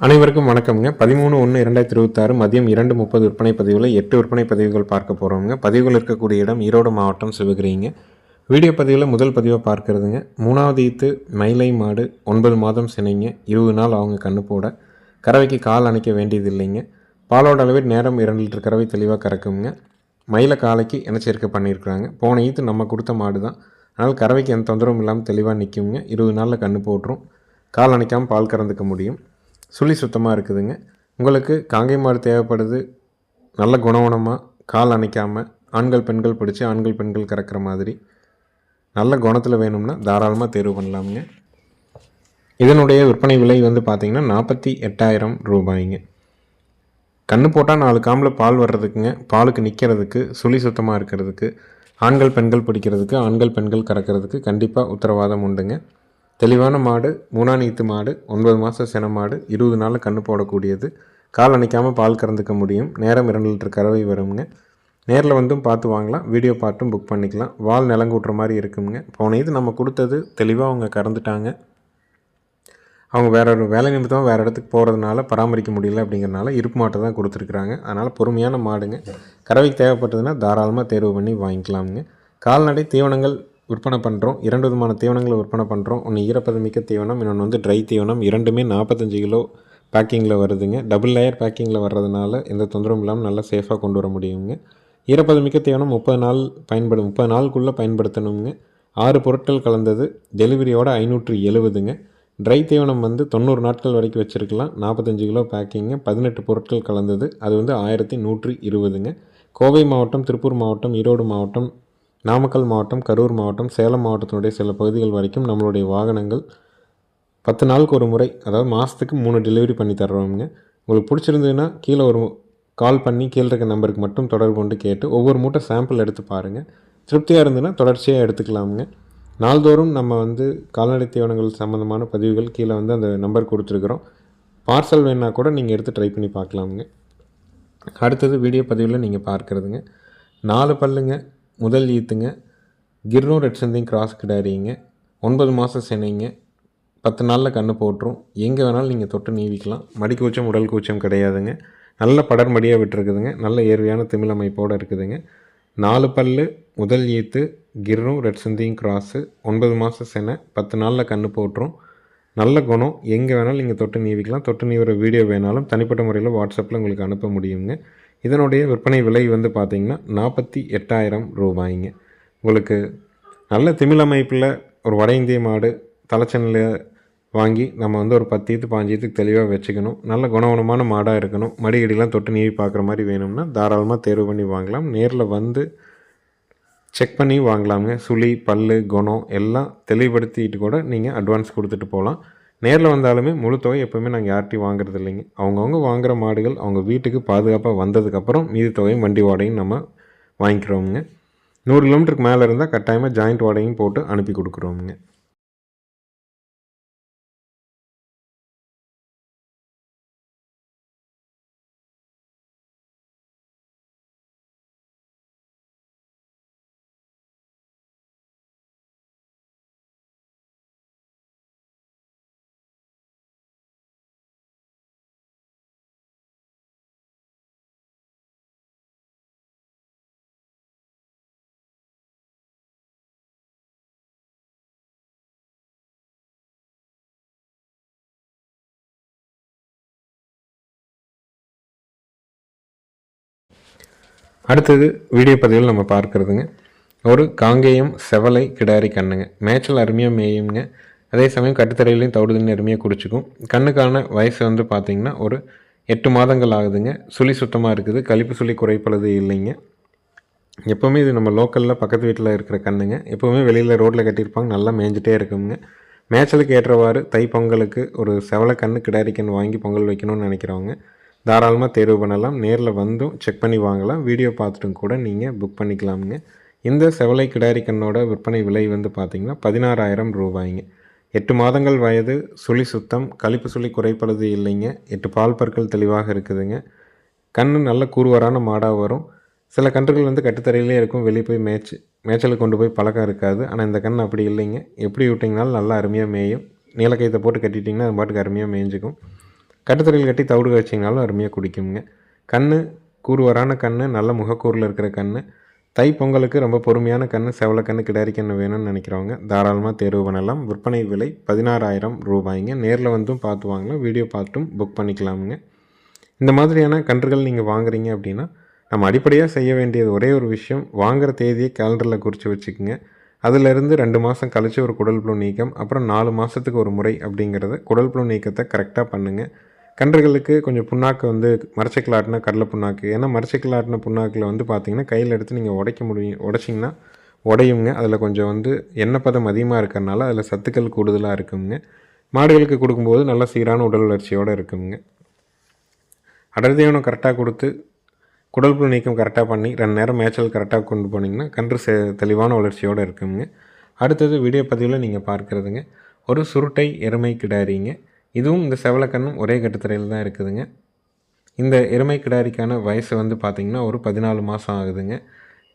அனைவருக்கும் வணக்கம்ங்க. பதிமூணு ஒன்று இரண்டாயிரத்தி இருபத்தாறு மதியம் இரண்டு முப்பது விற்பனை பதிவில் எட்டு விற்பனை பதிவுகள் பார்க்க போகிறோங்க பதிவுகள் இருக்கக்கூடிய இடம் ஈரோடு மாவட்டம் சிவகிரிங்க. வீடியோ பதிவில் முதல் பதிவை பார்க்கறதுங்க. மூணாவது ஈத்து மயிலை மாடு ஒன்பது மாதம் சினைங்க. இருபது நாள் அவங்க கண்ணு போட. கறவைக்கு கால் அணைக்க வேண்டியது இல்லைங்க பாலோட அளவில் நேரம் இரண்டு லிட்டர் கறவை தெளிவாக கறக்குங்க. மயிலை காலைக்கு இணைச்சேர்க்கை பண்ணியிருக்கிறாங்க. போன ஈத்து நம்ம கொடுத்த மாடு தான். அதனால் கறவைக்கு எந்த தொந்தரவும் இல்லாமல் தெளிவாக நிற்குங்க இருபது நாளில் கண்ணு போட்டுரும். கால் அணைக்காமல் பால் கறந்துக்க முடியும். சுழி சுத்தமாக இருக்குதுங்க. உங்களுக்கு காங்கை மாடு தேவைப்படுது நல்ல குணகுணமாக கால் அணைக்காமல் ஆண்கள் பெண்கள் பிடிச்சி ஆண்கள் பெண்கள் கறக்கிற மாதிரி நல்ல குணத்தில் வேணும்னா தாராளமாக தேர்வு பண்ணலாமுங்க. இதனுடைய விற்பனை விலை வந்து பார்த்திங்கன்னா நாற்பத்தி எட்டாயிரம் ரூபாய்ங்க. கண்ணு போட்டால் நாலு காம்பில் பால் வர்றதுக்குங்க பாலுக்கு நிற்கிறதுக்கு சுழி சுத்தமாக இருக்கிறதுக்கு ஆண்கள் பெண்கள் பிடிக்கிறதுக்கு ஆண்கள் பெண்கள் கறக்கிறதுக்கு கண்டிப்பாக உத்தரவாதம் உண்டுங்க. தெளிவான மாடு மூணாநீத்து மாடு ஒன்பது மாதம் சின மாடு இருபது நாளில் கண்ணு போடக்கூடியது. கால் அணைக்காமல் பால் கறந்துக்க முடியும். நேரம் இரண்டு லிட்டர் கறவை வருங்க நேரில் வந்தும் பார்த்து வாங்கலாம். வீடியோ பார்ட்டும் புக் பண்ணிக்கலாம். வால் நிலங்கூட்டுற மாதிரி இருக்குங்க போன இது நம்ம கொடுத்தது தெளிவாக அவங்க கறந்துட்டாங்க. அவங்க வேற ஒரு வேலை நிமித்தமாக வேறு இடத்துக்கு போகிறதுனால பராமரிக்க முடியல அப்படிங்கிறனால இருப்பு மாட்டை தான் கொடுத்துருக்குறாங்க. அதனால் பொறுமையான மாடுங்க. கறவைக்கு தேவைப்பட்டதுன்னா தாராளமாக தேர்வு பண்ணி வாங்கிக்கலாமுங்க. கால்நடை தீவனங்கள் விற்பனை பண்ணுறோம் இரண்டு விதமான தீவனங்களை விற்பனை பண்ணுறோம் ஒன்று ஈரப்பதமிக்க தீவனம் இன்னொன்று வந்து ட்ரை தீவனம். இரண்டுமே நாற்பத்தஞ்சு கிலோ பேக்கிங்கில் வருதுங்க. டபுள் லேயர் பேக்கிங்கில் வர்றதுனால எந்த தொந்தரவும் இல்லாமல் நல்லா சேஃபாக கொண்டு வர முடியுங்க. ஈரப்பதமிக்க தீவனம் முப்பது நாள் பயன்படும் முப்பது நாளுக்குள்ளே பயன்படுத்தணுங்க. ஆறு பொருட்கள் கலந்தது. டெலிவரியோட ஐநூற்று எழுபதுங்க. ட்ரை தீவனம் வந்து தொண்ணூறு நாட்கள் வரைக்கும் வச்சுருக்கலாம். நாற்பத்தஞ்சு கிலோ பேக்கிங்க பதினெட்டு பொருட்கள் கலந்தது. அது வந்து ஆயிரத்தி நூற்றி இருபதுங்க. கோவை மாவட்டம் திருப்பூர் மாவட்டம் ஈரோடு மாவட்டம் நாமக்கல் மாவட்டம் கரூர் மாவட்டம் சேலம் மாவட்டத்தினுடைய சில பகுதிகள் வரைக்கும் நம்மளுடைய வாகனங்கள் பத்து நாளுக்கு ஒரு முறை அதாவது மாதத்துக்கு மூணு டெலிவரி பண்ணி தர்றோமுங்க உங்களுக்கு பிடிச்சிருந்ததுன்னா கீழே ஒரு கால் பண்ணி கீழே இருக்க நம்பருக்கு மட்டும் தொடர்பு கொண்டு கேட்டு ஒவ்வொரு மூட்டை சாம்பிள் எடுத்து பாருங்கள் திருப்தியாக இருந்ததுன்னா தொடர்ச்சியாக எடுத்துக்கலாமுங்க. நாள்தோறும் நம்ம வந்து கால்நடை தீவனங்கள் சம்மந்தமான பதிவுகள் கீழே வந்து அந்த நம்பர் கொடுத்துருக்குறோம். பார்சல் வேணால் கூட நீங்கள் எடுத்து ட்ரை பண்ணி பார்க்கலாமுங்க. அடுத்தது வீடியோ பதிவில் நீங்கள் பார்க்குறதுங்க. நாலு பல்லுங்க. முதல் ஈத்துங்க. கிர்னூர் ரெட் சந்திங் கிராஸ் கிடாரிங்க ஒன்பது மாதம் சினைங்க பத்து நாளில் கன்று போட்டுரும். எங்கே வேணாலும் நீங்கள் தொட்டு நீவிக்கலாம். மடி கூச்சம் உடல் கூச்சம் கிடையாதுங்க. நல்ல படர்மடியாக விட்டுருக்குதுங்க. நல்ல ஏர்வையான திமிழ் அமைப்போடு இருக்குதுங்க. நாலு பல்லு முதல் ஈத்து கிர்னும் ரெட் சந்தியும் கிராஸு ஒன்பது மாதம் செனை பத்து நாளில் கன்று போட்டுரும். நல்ல குணம். எங்கே வேணாலும் நீங்கள் தொட்டு நீவிக்கலாம். தொட்டு நீவிற வீடியோ வேணாலும் தனிப்பட்ட முறையில் வாட்ஸ்அப்பில் உங்களுக்கு அனுப்ப முடியுங்க. இதனுடைய விற்பனை விலை வந்து பார்த்திங்கன்னா நாற்பத்தி எட்டாயிரம் ரூபாய்ங்க. உங்களுக்கு நல்ல திமிழமைப்பில் ஒரு வட இந்திய மாடு தலைச்சனில் வாங்கி நம்ம வந்து ஒரு பத்து ஈத்து தெளிவாக வச்சுக்கணும். நல்ல குணவனமான மாடாக இருக்கணும். மடிகடிலாம் தொட்டு நீவி பார்க்குற மாதிரி வேணும்னா தாராளமாக தேர்வு பண்ணி வாங்கலாம். நேரில் வந்து செக் பண்ணி வாங்கலாமுங்க. சுழி பல்லு குணம் எல்லாம் தெளிவுபடுத்திட்டு கூட நீங்கள் அட்வான்ஸ் கொடுத்துட்டு போகலாம். நேரில் வந்தாலுமே முழு தொகை எப்போவுமே நாங்கள் யார்ட்டையும் வாங்குறது இல்லைங்க. அவங்கவுங்க வாங்குகிற மாடுகள் அவங்க வீட்டுக்கு பாதுகாப்பாக வந்ததுக்கப்புறம் மீதி தொகையும் வண்டி வாடகையும் நம்ம வாங்கிக்கிறோமுங்க. நூறு கிலோமீட்டருக்கு மேலே இருந்தால் கட்டாயமாக ஜாயிண்ட் வாடகையும் போட்டு அனுப்பி கொடுக்குறோமுங்க. அடுத்தது வீடியோ பதிவில் நம்ம பார்க்குறதுங்க. ஒரு காங்கேயம் செவலை கிடாரி கண்ணுங்க. மேய்ச்சல் அருமையாக மேயுங்க அதே சமயம் கட்டுத்தரையிலையும் தவிடு தண்ணி அருமையாக குடிச்சிக்கும். கண்ணுக்கான வயசு வந்து பார்த்திங்கன்னா ஒரு எட்டு மாதங்கள் ஆகுதுங்க. சுழி சுத்தமாக இருக்குது. கழிப்பு சுழி குறைப்பளது இல்லைங்க. எப்போவுமே இது நம்ம லோக்கலில் பக்கத்து வீட்டில் இருக்கிற கண்ணுங்க. எப்போவுமே வெளியில் ரோட்டில் கட்டியிருப்பாங்க. நல்லா மேய்ஞ்சிட்டே இருக்குங்க. மேய்ச்சலுக்கு ஏற்றவாறு தை பொங்கலுக்கு ஒரு செவலை கண்ணு கிடாரி கண் வாங்கி பொங்கல் வைக்கணும்னு நினைக்கிறவங்க தாராளமாக தேர்வு பண்ணலாம். நேரில் வந்தும் செக் பண்ணி வாங்கலாம். வீடியோ பார்த்துட்டும் கூட நீங்கள் புக் பண்ணிக்கலாமுங்க. இந்த செவலை கிடாரி கண்ணோட விற்பனை விலை வந்து பார்த்திங்கன்னா பதினாறாயிரம் ரூபாய்ங்க. எட்டு மாதங்கள் வயது சுழி சுத்தம் கழிப்பு சுழி குறைப்படுது இல்லைங்க. எட்டு பால் பற்கள் தெளிவாக இருக்குதுங்க. கண் நல்ல கூறுவரான மாடாக வரும். சில கன்றுகள் வந்து கட்டுத்தரையிலே இருக்கும். வெளியே போய் மேய்ச்சி மேய்ச்சலுக்கு கொண்டு போய் பழக்கம் இருக்காது. ஆனால் இந்த கண் அப்படி இல்லைங்க. எப்படி விட்டிங்கனாலும் நல்லா அருமையாக மேயும். நீலக்கயத்தை போட்டு கட்டிட்டிங்கன்னா அது பாட்டுக்கு அருமையாக மேய்ஞ்சிக்கும். கட்டுத்தரையில் கட்டி தவிடு வச்சிங்கனாலும் அருமையாக குடிக்குங்க கண் கூறுவரான கண் நல்ல முகக்கூறில் இருக்கிற கண் தை பொங்கலுக்கு ரொம்ப பொறுமையான கன்று செவலக்கன்று கிடாரி கன்று வேணும்னு நினைக்கிறவங்க தாராளமாக தேர்வு பண்ணலாம். விற்பனை விலை பதினாறாயிரம் ரூபாய்ங்க. நேரில் வந்தும் பார்த்து வாங்கலாம் வீடியோ பார்த்தும் புக் பண்ணிக்கலாமுங்க. இந்த மாதிரியான கன்றுகள் நீங்கள் வாங்குறீங்க அப்படின்னா நம்ம அடிப்படையாக செய்ய வேண்டியது ஒரே ஒரு விஷயம் வாங்குகிற தேதியை கேலண்டரில் குறித்து வச்சுக்கோங்க. அதிலிருந்து ரெண்டு மாதம் கழித்து ஒரு குடல் புழு நீக்கம் அப்புறம் நாலு மாதத்துக்கு ஒரு முறை அப்படிங்கிறத குடல் புழு நீக்கத்தை கரெக்டாக பண்ணுங்கள் கன்றுகளுக்கு கொஞ்சம் புண்ணாக்கு வந்து மரச்சக்கிலாட்டின கடலை புண்ணாக்கு. ஏன்னா மரச்சைக்கில் ஆட்டின புண்ணாக்கில் வந்து பார்த்திங்கன்னா கையில் எடுத்து நீங்கள் உடைக்க முடியும் உடைச்சிங்கன்னா உடையுங்க. அதில் கொஞ்சம் வந்து எண்ணெய் பதம் அதிகமாக இருக்கிறனால அதில் சத்துக்கள் கூடுதலாக இருக்குங்க. மாடுகளுக்கு கொடுக்கும்போது நல்ல சீரான உடல் வளர்ச்சியோடு இருக்குங்க. அடர்தீவனம் கரெக்டாக கொடுத்து குடல் புழு நீக்கம் கரெக்டாக பண்ணி ரெண்டு நேரம் மேய்ச்சல் கரெக்டாக கொண்டு போனீங்கன்னா கன்று செ தெளிவான வளர்ச்சியோடு இருக்குங்க. அடுத்தது வீடியோ பதிவில் நீங்கள் பார்க்குறதுங்க. ஒரு சுருட்டை எருமை கிடாரிங்க. இதுவும் இந்த செவலக்கண்ணும் ஒரே கட்டுத்திரையில் தான் இருக்குதுங்க. இந்த எருமை கிடாரிக்கான வயசு வந்து பார்த்திங்கன்னா ஒரு பதினாலு மாதம் ஆகுதுங்க.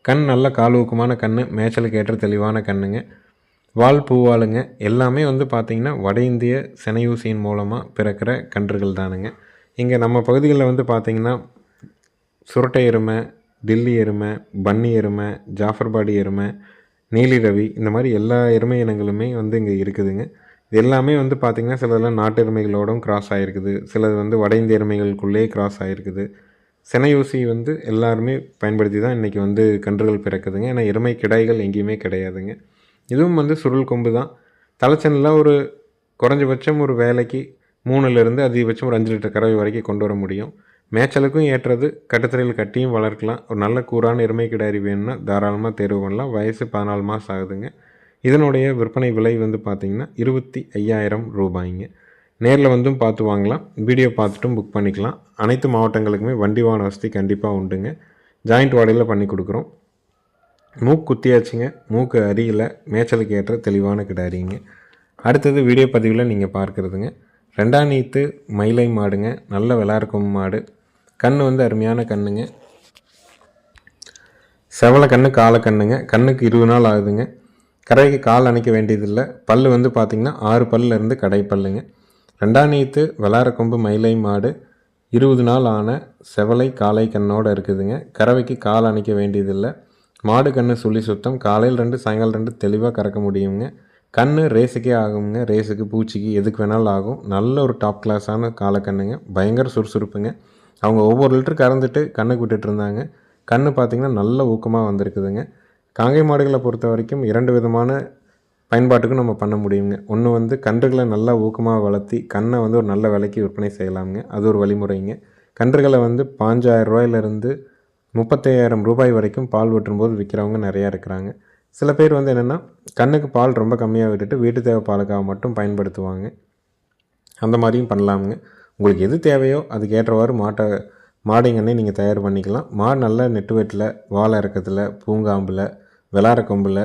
கண் நல்ல காலூக்கமான கண் மேய்ச்சலுக்கு ஏற்ற தெளிவான கண்ணுங்க. வால் பூவாளுங்க எல்லாமே வந்து பார்த்திங்கன்னா வட இந்திய செனையூசியின் மூலமாக பிறக்கிற கன்றுகள் தானுங்க. இங்கே நம்ம பகுதிகளில் வந்து பார்த்திங்கன்னா சுரட்டை எருமை டில்லி எருமை பன்னி எருமை ஜாஃபர்பாடி எருமை நீலி ரவி இந்த மாதிரி எல்லா எருமை இனங்களுமே வந்து இங்கே இருக்குதுங்க. இது எல்லாமே வந்து பார்த்திங்கன்னா சிலதெல்லாம் நாட்டு எருமைகளோடும் கிராஸ் ஆகிருக்குது சிலது வந்து வட இந்திய எருமைகளுக்குள்ளேயே கிராஸ் ஆகிருக்குது செனையூசி வந்து எல்லாருமே பயன்படுத்தி தான் இன்றைக்கி வந்து கன்றுகள் பிறக்குதுங்க. ஏன்னா எருமை கிடாய்கள் எங்கேயுமே கிடையாதுங்க. இதுவும் வந்து சுருள் கொம்பு தான் தலைச்சனில் ஒரு குறைஞ்சபட்சம் ஒரு வேலைக்கு மூணுலேருந்து அதிகபட்சம் ஒரு அஞ்சு லிட்டர் கறவை வரைக்கும் கொண்டு வர முடியும். மேய்ச்சலுக்கும் ஏற்றது கட்டுத்தரையில் கட்டியும் வளர்க்கலாம். ஒரு நல்ல கூறான எருமை கிடாரி வேணும்னா தாராளமாக தேர்வு பண்ணலாம். வயசு பதினாலு மாதம் ஆகுதுங்க. இதனுடைய விற்பனை விலை வந்து பார்த்திங்கன்னா இருபத்தி ஐயாயிரம் ரூபாய்ங்க. நேரில் வந்தும் பார்த்து வாங்கலாம். வீடியோ பார்த்துட்டும் புக் பண்ணிக்கலாம். அனைத்து மாவட்டங்களுக்குமே வண்டி வாகன வசதி கண்டிப்பாக உண்டுங்க. ஜாயிண்ட் வாடகையில் பண்ணி கொடுக்குறோம். மூக்கு குத்தியாச்சுங்க. மூக்கு அருகில் மேய்ச்சலுக்கு ஏற்ற தெளிவான கிடாரிங்க. அடுத்தது வீடியோ பதிவில் நீங்கள் பார்க்குறதுங்க. ரெண்டாம் நீத்து மயிலை மாடுங்க. நல்ல விளாருக்கும் மாடு. கண் வந்து அருமையான கண்ணுங்க. செவலை கண்ணு காலை கண்ணுங்க. கண்ணுக்கு இருபது நாள் ஆகுதுங்க. கடைக்கு கால் அணைக்க வேண்டியதில்லை. பல் வந்து பார்த்திங்கன்னா ஆறு பல்லேருந்து கடை பல்லுங்க. ரெண்டாம் நீத்து கொம்பு மயிலை மாடு இருபது நாள் ஆன செவலை காலை கண்ணோடு இருக்குதுங்க. கறவைக்கு கால் அணைக்க வேண்டியதில்லை. மாடு கன்று சுழி சுத்தம். காலையில் ரெண்டு சாயங்காலம் ரெண்டு தெளிவாக கறக்க முடியுங்க. கண் ரேஸுக்கே ஆகுங்க. ரேஸுக்கு பூச்சிக்கு எதுக்கு வேணாலும் ஆகும். நல்ல ஒரு டாப் கிளாஸான காலக்கண்ணுங்க பயங்கர சுறுசுறுப்புங்க. அவங்க ஒவ்வொரு லிட்டர் கறந்துட்டு கண்ணுக்கு விட்டுட்டு இருந்தாங்க. கண் பார்த்திங்கன்னா நல்ல ஊக்கமாக வந்திருக்குதுங்க. காங்கை மாடுகளை பொறுத்த வரைக்கும் இரண்டு விதமான பயன்பாட்டுக்கும் நம்ம பண்ண முடியுங்க. ஒன்று வந்து கன்றுகளை நல்லா ஊக்கமாக வளர்த்தி கண்ணை வந்து ஒரு நல்ல விலைக்கு விற்பனை செய்யலாமுங்க. அது ஒரு வழிமுறைங்க. கன்றுகளை வந்து பாஞ்சாயிரம் ரூபாயிலிருந்து முப்பத்தையாயிரம் ரூபாய் வரைக்கும் பால் வெட்டும்போது விற்கிறவங்க நிறையா இருக்கிறாங்க. சில பேர் வந்து என்னென்னா கண்ணுக்கு பால் ரொம்ப கம்மியாக விட்டுட்டு வீட்டு தேவை பாலுக்காக மட்டும் பயன்படுத்துவாங்க. அந்த மாதிரியும் பண்ணலாமுங்க. உங்களுக்கு எது தேவையோ அதுக்கு ஏற்றவாறு மாட்டை மாடிங்கன்னே நீங்கள் தயார் பண்ணிக்கலாம். மாடு நல்ல நெட்டு வெட்டில் வாழை இறக்கத்தில் பூங்காம்பில் விளாட கொம்பில்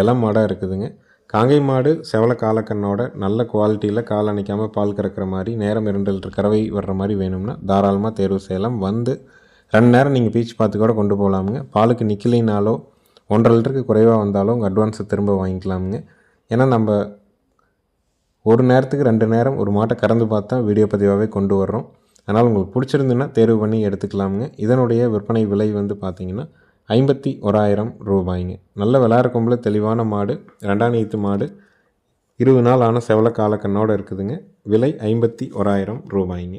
இளம் மாடாக இருக்குதுங்க. காங்கை மாடு செவல காலக்கண்ணோட நல்ல குவாலிட்டியில் கால் அணைக்காமல் பால் கறக்கிற மாதிரி நேரம் இரண்டு லிட்டர் கறவை வர்ற மாதிரி வேணும்னா தாராளமாக தேர்வு செய்யலாம். வந்து ரெண்டு நேரம் நீங்கள் பீச் பார்த்து கூட கொண்டு போகலாமுங்க பாலுக்கு நிற்கலைனாலோ ஒன்றரை லிட்டருக்கு குறைவாக வந்தாலும் உங்கள் அட்வான்ஸை திரும்ப வாங்கிக்கலாமுங்க. ஏன்னா நம்ம ஒரு நேரத்துக்கு ரெண்டு நேரம் ஒரு மாட்டை கறந்து பார்த்தா வீடியோ பதிவாகவே கொண்டு வர்றோம். அதனால் உங்களுக்கு பிடிச்சிருந்துன்னா தேர்வு பண்ணி எடுத்துக்கலாமுங்க. இதனுடைய விற்பனை விலை வந்து பார்த்திங்கன்னா ஐம்பத்தி ஓராயிரம் ரூபாய்ங்க. நல்ல விளாட்ற தெளிவான மாடு ரெண்டாம் நீத்து மாடு இருபது நாள் ஆன செவல காலக்கண்ணோடு இருக்குதுங்க. விலை ஐம்பத்தி ஓராயிரம் ரூபாய்ங்க.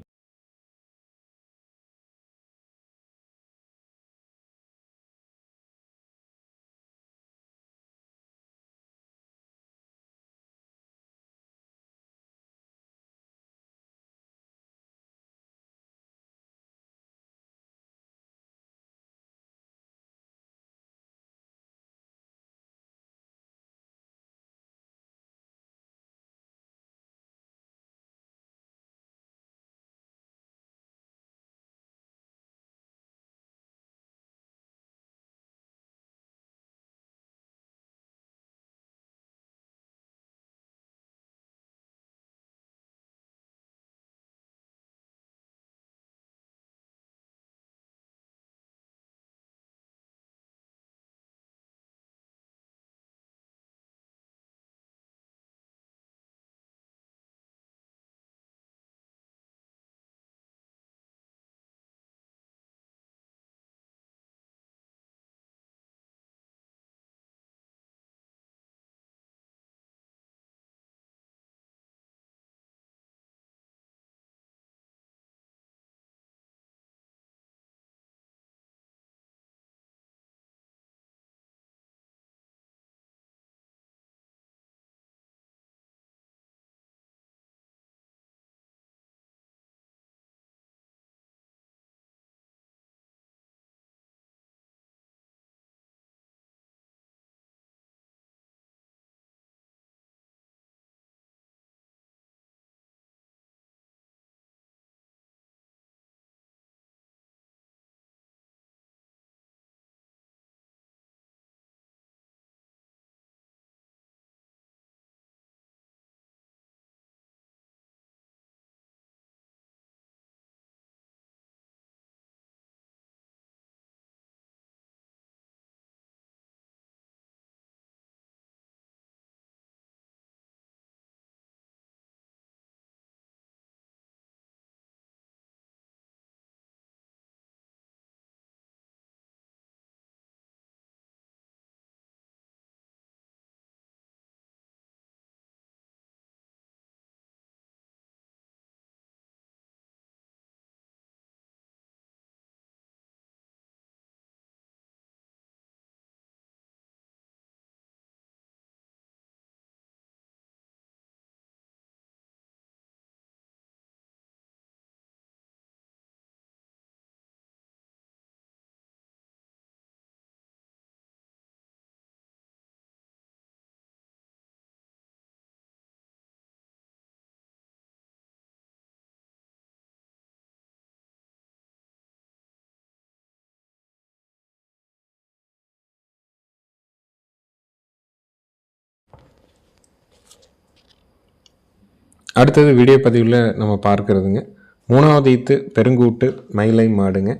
அடுத்தது வீடியோ பதிவில் நம்ம பார்க்குறதுங்க. மூணாவது ஈத்து பெருங்கூட்டு மயிலை மாடுங்க.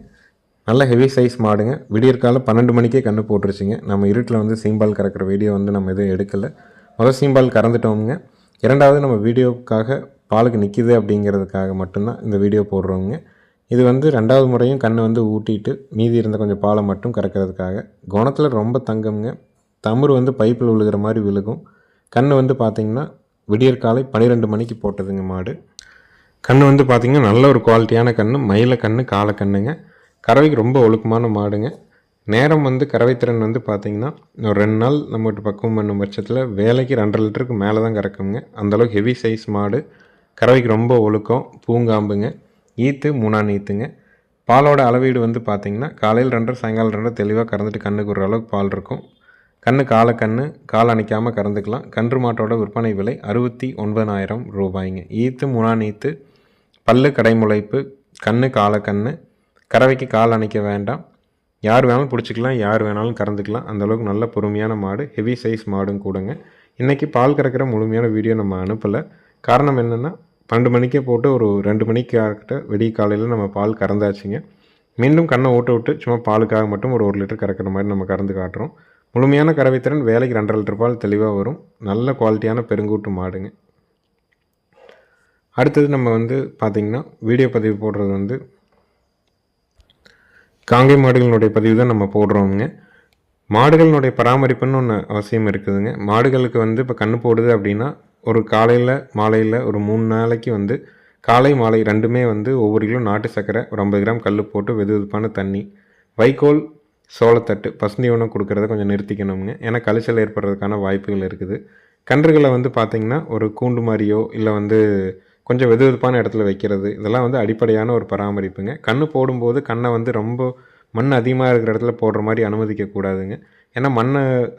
நல்ல ஹெவி சைஸ் மாடுங்க. விடியற்கால பன்னெண்டு மணிக்கே கன்று போட்டுருச்சுங்க. நம்ம இருட்டில் வந்து சீம்பால் கறக்கிற வீடியோ வந்து நம்ம எதுவும் எடுக்கலை. முதல் சீம்பால் கறந்துட்டோமுங்க. இரண்டாவது நம்ம வீடியோவுக்காக பாலுக்கு நிற்கிது அப்படிங்கிறதுக்காக மட்டும்தான் இந்த வீடியோ போடுறோங்க இது வந்து ரெண்டாவது முறையும் கண்ணை வந்து ஊட்டிட்டு மீதி இருந்த கொஞ்சம் பாலை மட்டும் கறக்கிறதுக்காக. குணத்தில் ரொம்ப தங்கம்ங்க. தமுறு வந்து பைப்பில் விழுகிற மாதிரி விழுகும். கண் வந்து பார்த்திங்கன்னா விடியற்காலை பன்னிரெண்டு மணிக்கு போட்டதுங்க மாடு. கண் வந்து பார்த்திங்கன்னா நல்ல ஒரு குவாலிட்டியான கண் மயில கண் காலை கண்ணுங்க. கறவைக்கு ரொம்ப ஒழுக்கமான மாடுங்க. நேரம் வந்து கறவைத்திறன் வந்து பார்த்திங்கன்னா ஒரு ரெண்டு நாள் நம்மகிட்ட பக்குவம் பண்ணும் பட்சத்தில் வேலைக்கு ரெண்டரை லிட்டருக்கு மேலே தான் கறக்குங்க அந்தளவுக்கு ஹெவி சைஸ் மாடு. கறவைக்கு ரொம்ப ஒழுக்கம் பூங்காம்புங்க. ஈத்து மூணாம் ஈத்துங்க. பாலோட அளவீடு வந்து பார்த்திங்கன்னா காலையில் ரெண்டரை சாயங்காலம் ரெண்டரை தெளிவாக கறந்துட்டு கண்ணுக்கு ஒரு அளவுக்கு பால் இருக்கும். கண்ணு கால கண்ணு கால் அணைக்காமல் கறந்துக்கலாம். கன்று மாட்டோட விற்பனை விலை அறுபத்தி ஒன்பதாயிரம் ரூபாய்ங்க. ஈத்து மூணாம் ஈத்து பல்லு கடைமுளைப்பு கண்ணு கால கண்ணு கறவைக்கு கால் அணைக்க வேண்டாம். யார் வேணாலும் பிடிச்சிக்கலாம் யார் வேணாலும் கறந்துக்கலாம். அந்தளவுக்கு நல்ல பொறுமையான மாடு ஹெவி சைஸ் மாடும் கூடங்க. இன்றைக்கி பால் கறக்கிற முழுமையான வீடியோ நம்ம அனுப்பலை. காரணம் என்னென்னா பன்னெண்டு மணிக்கே போட்டு ஒரு ரெண்டு மணிக்கு ஆகிட்ட வெடிய காலையில் நம்ம பால் கறந்தாச்சுங்க. மீண்டும் கண்ணை ஓட்ட விட்டு சும்மா பாலுக்காக மட்டும் ஒரு ஒரு லிட்டர் கறக்கிற மாதிரி நம்ம கறந்து காட்டுறோம். முழுமையான கறவைத்திறன் வேலைக்கு ரெண்டரை லிட்டர் பால் தெளிவாக வரும். நல்ல குவாலிட்டியான பெருங்கூட்டு மாடுங்க. அடுத்தது நம்ம வந்து பார்த்திங்கன்னா வீடியோ பதிவு போடுறது வந்து காங்கை மாடுகளினுடைய பதிவு தான் நம்ம போடுறோங்க மாடுகளினுடைய பராமரிப்புன்னு ஒன்று அவசியம் இருக்குதுங்க. மாடுகளுக்கு வந்து இப்போ கண்ணு போடுது அப்படின்னா ஒரு காலையில் மாலையில் ஒரு மூணு நாளைக்கு வந்து காலை மாலை ரெண்டுமே வந்து ஒவ்வொரு கிலோ நாட்டு சர்க்கரை ஒரு ஐம்பது கிராம் கல் போட்டு வெது வெதுப்பான தண்ணி. வைக்கோல் சோளத்தட்டு பசுந்தீவனம் கொடுக்குறத கொஞ்சம் நிறுத்திக்கணுங்க ஏன்னா கழிச்சல் ஏற்படுறதுக்கான வாய்ப்புகள் இருக்குது. கன்றுகளை வந்து பார்த்திங்கன்னா ஒரு கூண்டு மாதிரியோ இல்லை வந்து கொஞ்சம் வெது வெதுப்பான இடத்துல வைக்கிறது இதெல்லாம் வந்து அடிப்படையான ஒரு பராமரிப்புங்க. கண் போடும்போது கண்ணை வந்து ரொம்ப மண் அதிகமாக இருக்கிற இடத்துல போடுற மாதிரி அனுமதிக்கக்கூடாதுங்க ஏன்னா மண்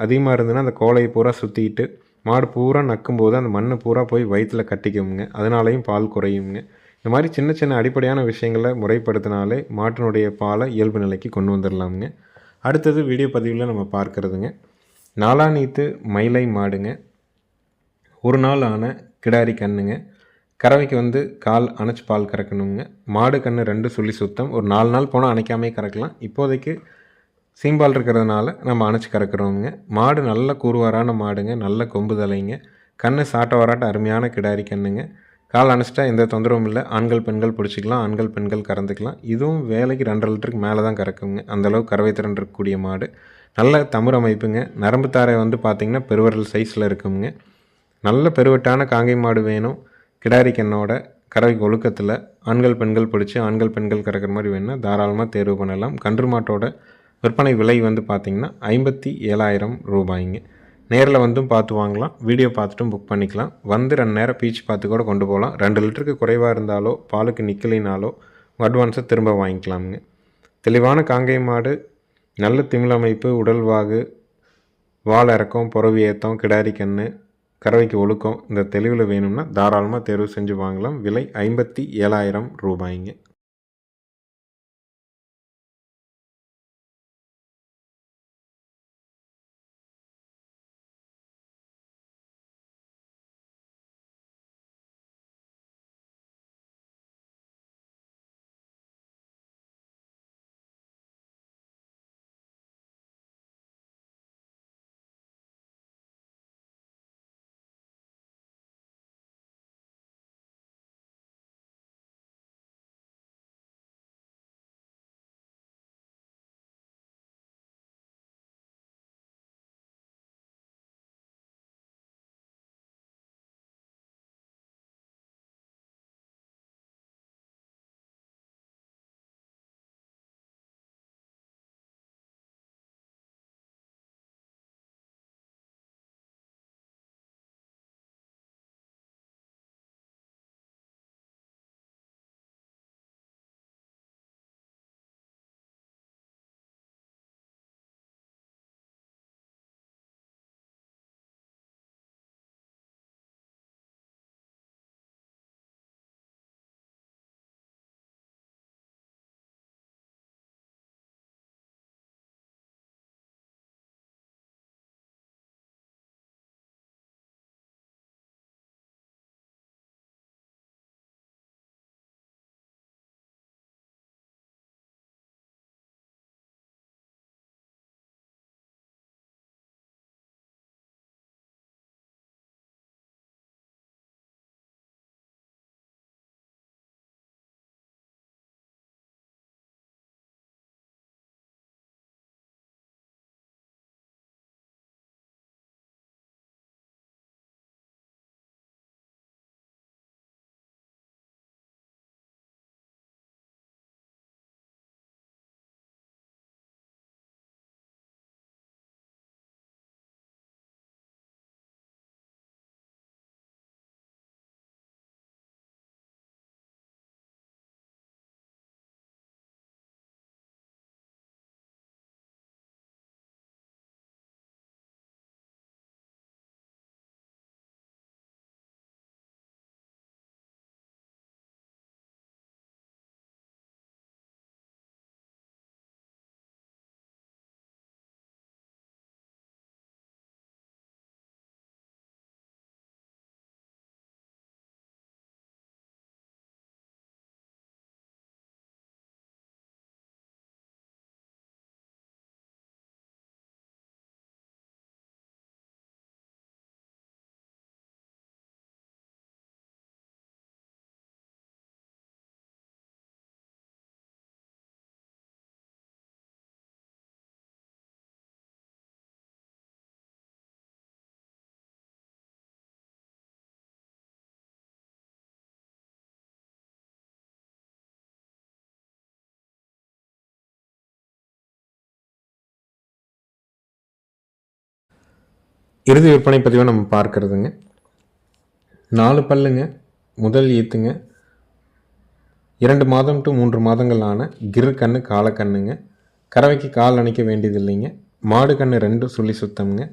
அதிகமாக இருந்ததுன்னா அந்த கோலையை பூரா சுற்றிட்டு மாடு பூரா நக்கும்போது அந்த மண் பூரா போய் வயிற்றில் கட்டிக்குங்க அதனாலையும் பால் குறையுங்க. இந்த மாதிரி சின்ன சின்ன அடிப்படையான விஷயங்களை முறைப்படுத்தினாலே மாட்டினுடைய பாலை இயல்பு நிலைக்கு கொண்டு வந்துடலாமுங்க அடுத்தது வீடியோ பதிவில் நம்ம பார்க்குறதுங்க. நாலாநீத்து மயிலை மாடுங்க. ஒரு நாள் ஆன கிடாரி கண்ணுங்க. கறவைக்கு வந்து கால் அணைச்சி பால் கறக்கணுங்க. மாடு கன்று ரெண்டு சுழி சுத்தம். ஒரு நாலு நாள் போனால் அணைக்காமே கறக்கலாம். இப்போதைக்கு சீம்பால் இருக்கிறதுனால நம்ம அணைச்சி கறக்குறோங்க மாடு நல்ல கூறுவாரான மாடுங்க. நல்ல கொம்பு தலைங்க. கண்ணு சாட்ட வராட்ட அருமையான கிடாரி கண்ணுங்க. கால் அணைச்சிட்டா எந்த தொந்தரவும் இல்லை. ஆண்கள் பெண்கள் பிடிச்சிக்கலாம் ஆண்கள் பெண்கள் கறந்துக்கலாம். இதுவும் வேலைக்கு ரெண்டரை லிட்டருக்கு மேலே தான் கறக்குங்க. அந்தளவுக்கு கறவை திறன் இருக்கக்கூடிய மாடு. நல்ல தமிழ் அமைப்புங்க. நரம்பு தாரை வந்து பார்த்திங்கன்னா பெருவரல் சைஸில் இருக்குங்க. நல்ல பெருவட்டான காங்கை மாடு வேணும். கிடாரி கண்ணோட கறவை ஒழுக்கத்தில். ஆண்கள் பெண்கள் பிடிச்சி ஆண்கள் பெண்கள் கறக்கிற மாதிரி வேணும்னா தாராளமாக தேர்வு பண்ணலாம். கன்று மாட்டோட விற்பனை விலை வந்து பார்த்திங்கன்னா ஐம்பத்தி ஏழாயிரம் ரூபாய்ங்க. நேரில் வந்தும் பார்த்து வாங்கலாம். வீடியோ பார்த்துட்டும் புக் பண்ணிக்கலாம். வந்து ரெண்டு நேரம் பீச் பார்த்து கூட கொண்டு போகலாம். ரெண்டு லிட்டருக்கு குறைவாக இருந்தாலோ பாலுக்கு நிற்கலினாலோ அட்வான்ஸை திரும்ப வாங்கிக்கலாமுங்க. தெளிவான காங்கை மாடு நல்ல திமிழமைப்பு உடல்வாகு வால் இறக்கம் புறவி ஏத்தம் கிடாரி கன்று கறவைக்கு ஒழுக்கம் இந்த தெளிவில் வேணும்னா தாராளமாக தேர்வு செஞ்சு வாங்கலாம். விலை ஐம்பத்தி ஏழாயிரம் ரூபாய்ங்க. இறுதி விற்பனை பதிவை நம்ம பார்க்குறதுங்க. நாலு பல்லுங்க முதல் ஈத்துங்க. இரண்டு மாதம் டு மூன்று மாதங்கள் ஆன கிரு கண்ணு காலக்கண்ணுங்க கறவைக்கு கால் அணைக்க வேண்டியது இல்லைங்க மாடு கண்ணு ரெண்டு சுழி சுத்தம்ங்க.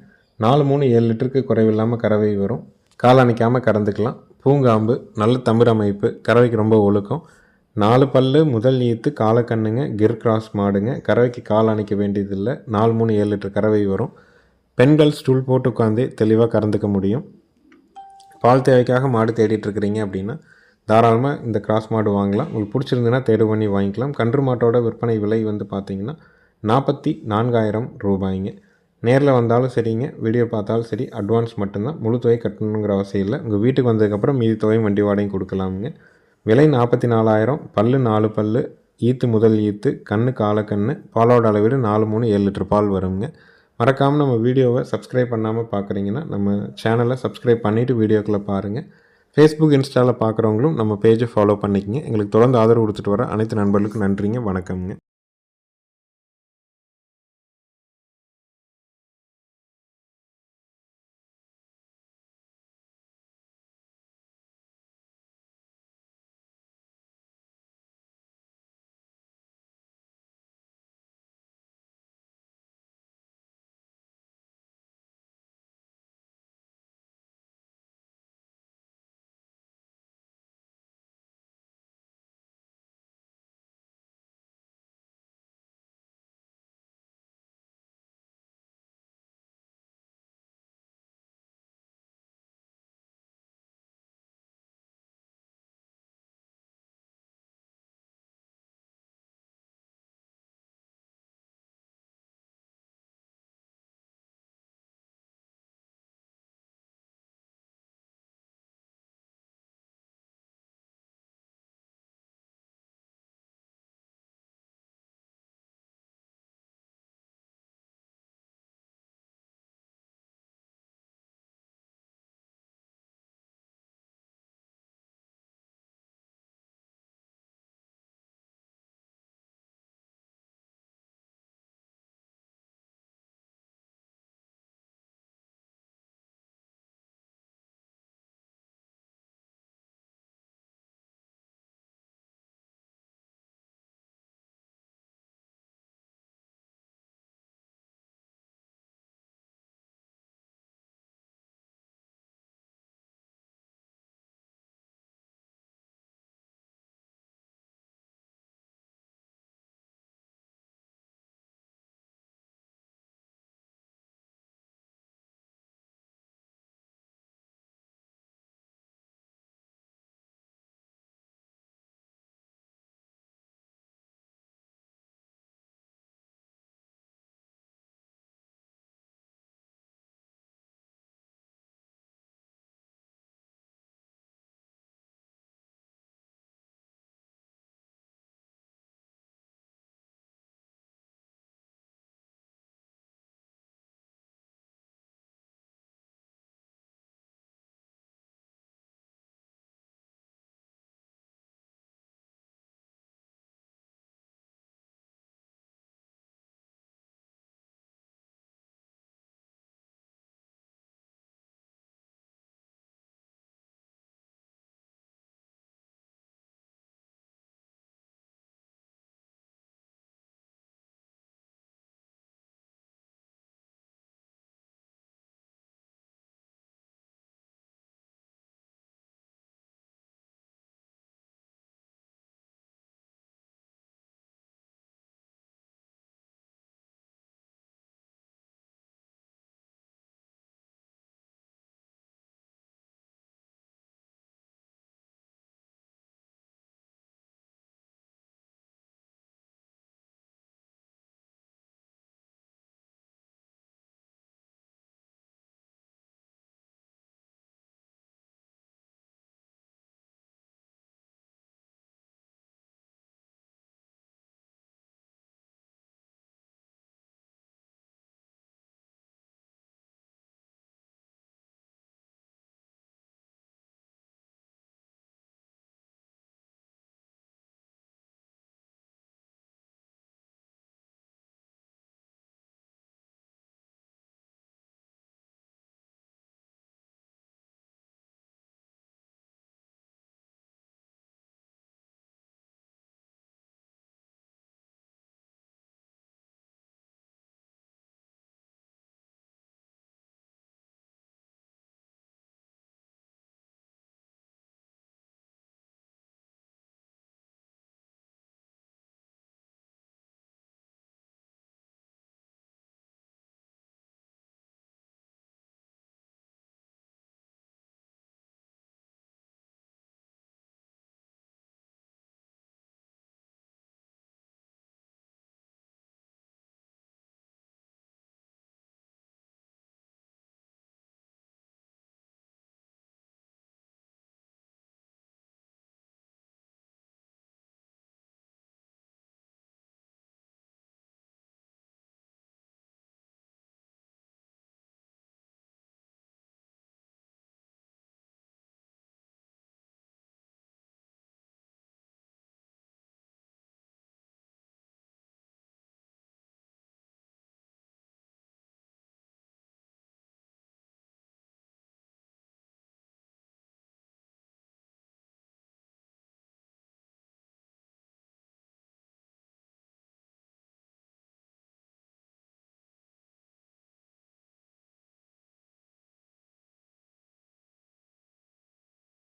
நாலு மூணு ஏழு லிட்டருக்கு குறைவில்லாமல் கறவை வரும். கால் அணைக்காமல் கறந்துக்கலாம். பூங்காம்பு நல்ல தமிழ் அமைப்பு கறவைக்கு ரொம்ப ஒழுக்கம். நாலு பல்லு முதல் ஈத்து காலக்கண்ணுங்க கிர் கிராஸ் மாடுங்க. கறவைக்கு கால் அணைக்க வேண்டியதில்லை. நாலு மூணு ஏழு லிட்டர் கறவை வரும். பெண்கள் ஸ்டூல் போட்டு உட்காந்து தெளிவாக கறந்துக்க முடியும். பால் தேவைக்காக மாடு தேடிட்டு இருக்கிறீங்க அப்படின்னா தாராளமாக இந்த கிராஸ் மாடு வாங்கலாம். உங்களுக்கு பிடிச்சிருந்துன்னா தேடு பண்ணி வாங்கிக்கலாம். கன்று மாட்டோட விற்பனை விலை வந்து பார்த்தீங்கன்னா நாற்பத்தி நான்காயிரம் ரூபாய்ங்க. நேரில் வந்தாலும் சரிங்க வீடியோ பார்த்தாலும் சரி அட்வான்ஸ் மட்டும்தான். முழு தொகை கட்டணுங்கிற அவசியம் இல்லை. உங்கள் வீட்டுக்கு வந்ததுக்கப்புறம் மீதி தொகை வண்டி வாடகையும் கொடுக்கலாமுங்க. விலை நாற்பத்தி நாலாயிரம். பல்லு நாலு பல்லு. ஈத்து முதல் ஈத்து. கண்ணு காலக்கண்ணு பாலோட அளவீடு நாலு மூணு ஏழு லிட்டர் பால் வருங்க. மறக்காமல் நம்ம வீடியோவை சப்ஸ்கிரைப் பண்ணாமல் பார்க்குறீங்கன்னா நம்ம சேனலை சப்ஸ்கிரைப் பண்ணிவிட்டு வீடியோக்குள்ளே பாருங்கள் ஃபேஸ்புக் இன்ஸ்டாவில் பார்க்குறவங்களும் நம்ம பேஜை ஃபாலோ பண்ணிக்கங்க. எங்களுக்கு தொடர்ந்து ஆதரவு கொடுத்துட்டு வர அனைத்து நண்பர்களுக்கும் நன்றிங்க வணக்கம்ங்க.